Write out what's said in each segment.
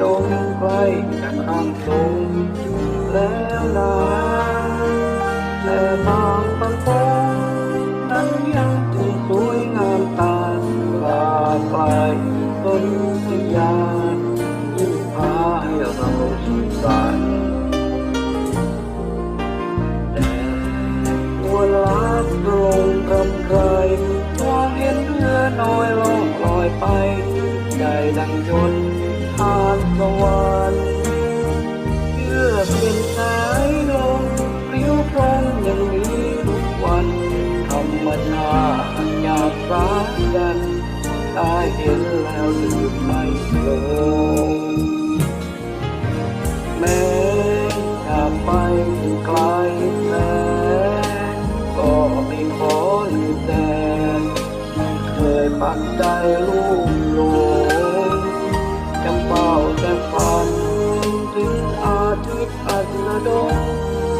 ดมใกล้จะข้ามตรงแล้วนะแต่บางประกงนั้นยังคงสวยงามตาลาไปลายต้นพยานยิ่งพาให้เราสุขสันแต่ตัวลาลงรำไรมองเห็นเรือน้อยลองลอยไปใจดังยนต์ ทานสวรรค์เชื่อเป็นสายลมปลิวพรองอย่างนี้ทุกวันธรรมชาติอยากสายันตาเห็นแล้วลืมไม่ลงแม้จะไปไกลแสนก็ไม่ขอลืมแดนเคยปักใจลูกลง อาทิตย์อัสดง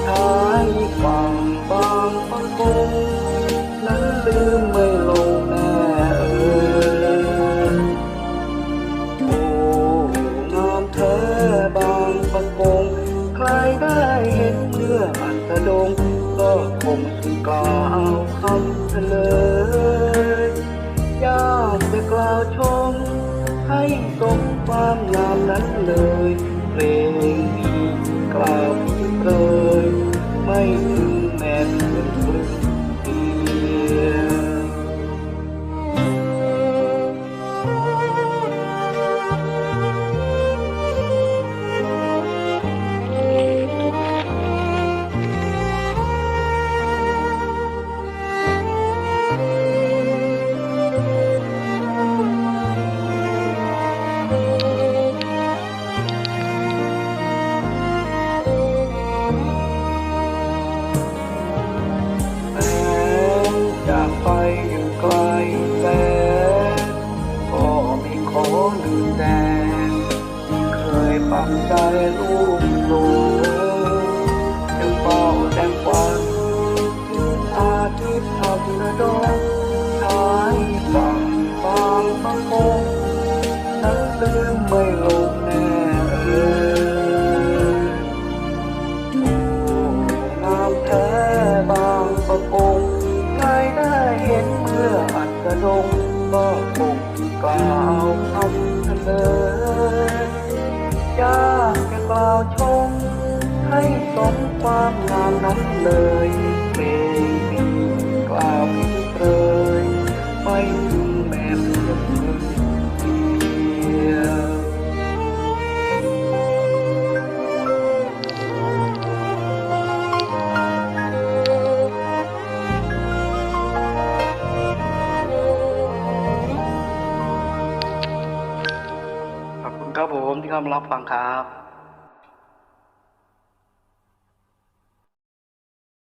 ชายฝั่งบางปะกงนั้นลืมไม่ลงแน่เอ่ยโอ้งามแท้บางประกงใครได้เห็นเมื่ออัสดงก็คงสิกล่าวคำเฉลยยากจะกล่าวชมให้สมความงามนั้นเลยเพลง ไทระดงก็คงกล่าวคำเฉลยอยากจะกล่าวชม ให้สมความงามนั้นเลยเพลงนี้ ครับผมที่เข้ามารับฟังครับ